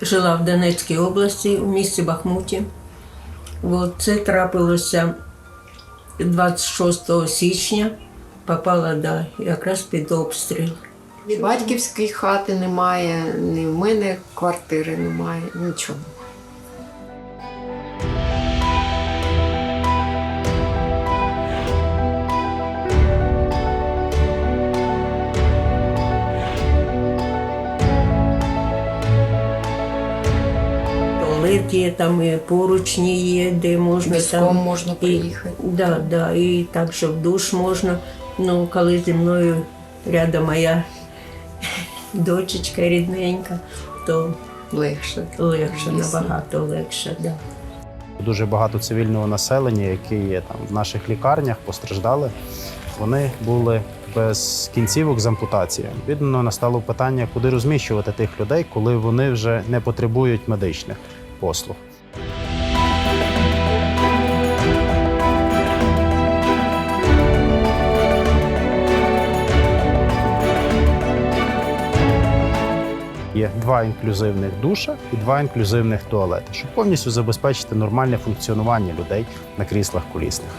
жила в Донецькій області, у місті Бахмуті. От це трапилося 26 січня, попала да, якраз під обстріл. Батьківської хати немає, ні в мене квартири немає, нічого. Туалет там і поручні є, де можна Військом там. можна приїхати. Да, да, і також в душ можна. Ну, коли зі мною рядом моя дочечка рідненька, то Легше. легше, Звісно. набагато легше. Да. Дуже багато цивільного населення, які є там в наших лікарнях, постраждали. Вони були без кінцівок з ампутацією. Відповідно, настало питання, куди розміщувати тих людей, коли вони вже не потребують медичних послуг. Є два інклюзивних душа і два інклюзивних туалети, щоб повністю забезпечити нормальне функціонування людей на кріслах колісних.